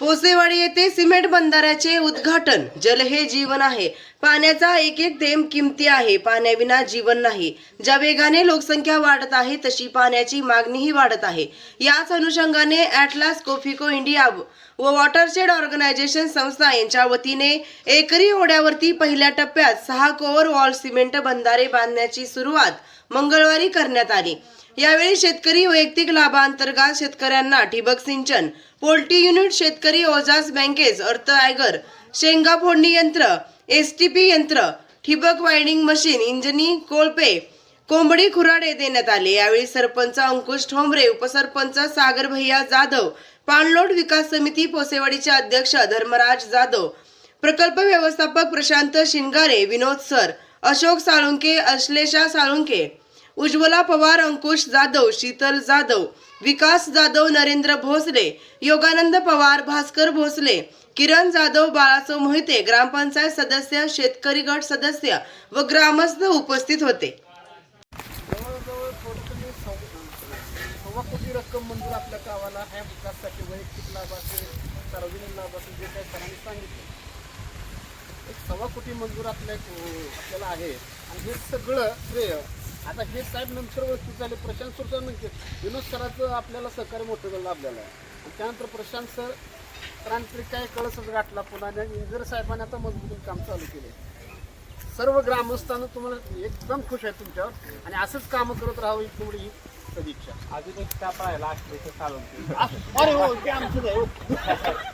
पोसेवाडी येथे सिमेंट बंधाऱ्याचे उद्घाटन. जल हे जीवन आहे. पाण्याचा एक एक थेंब किमती आहे. पाण्याविना जीवन नाही. ज्या वेगाने लोकसंख्या वाढत आहे तशी पाण्याची मागणीही वाढत आहे. याच अनुषंगाने ॲटलास कोफिको इंडिया व वॉटरशेड ऑर्गनायझेशन संस्था यांच्या वतीने एकरी ओढ्यावरती पहिल्या टप्प्यात सहा कोवर वॉल सिमेंट बंधारे बांधण्याची सुरुवात मंगळवारी करण्यात आली. यावेळी शेतकरी वैयक्तिक लाभांतर्गत शेतकऱ्यांना ठिबक सिंचन पोल्ट्री युनिट शेतकरी ओजास बँकेज अर्थ आयगर शेंगा फोडणी यंत्र एस टी पी यंत्र ठिबक वायडिंग मशीन इंजनी कोळपे कोंबडी खुराडे देण्यात आले. यावेळी सरपंच अंकुश ठोंबरे उपसरपंच सागर भैया जाधव पाणलोट विकास समिती पोसेवाडीचे अध्यक्ष धर्मराज जाधव प्रकल्प व्यवस्थापक प्रशांत शिंगारे विनोद सर अशोक साळुंके अश्लेषा साळुंके उज्ज्वला पवार अंकुश जाधव शीतल जाधव विकास जाधव नरेंद्र भोसले योगानंद पवार भास्कर भोसले किरण जाधव बाळासो मोहिते ग्रामपंचायत सदस्य शेतकरी गट सदस्य व ग्रामस्थ उपस्थित होते. कोटी रक्कम मंजूर आपल्या गावाला ह्या विकासासाठी वैयक्तिक लाभ असेल सार्वजनिक लाभ असेल जे काही सरांनी सांगितलं. एक सव्वा कोटी मंजूर आपल्या आपल्याला आहे. आणि हे सगळं श्रेय आता हे साहेब नंतर वस्तू झाले प्रशांत सर सर म्हणजे विनोद सराचं आपल्याला सहकार्य मोठं लाभलेलं आहे आणि त्यानंतर प्रशांत सर सरांतरी काय कळसच गाठला पुन्हा? आणि इंजर साहेबांनी आता मजबूत काम चालू केले. सर्व ग्रामस्थांना तुम्हाला एकदम खुश आहे तुमच्यावर. आणि असंच काम करत राहावं ही तेवढी ही सदिच्छा. अजून एक स्टाफ राहिला आठवडे चालून अरे हो ते आमचं आहे.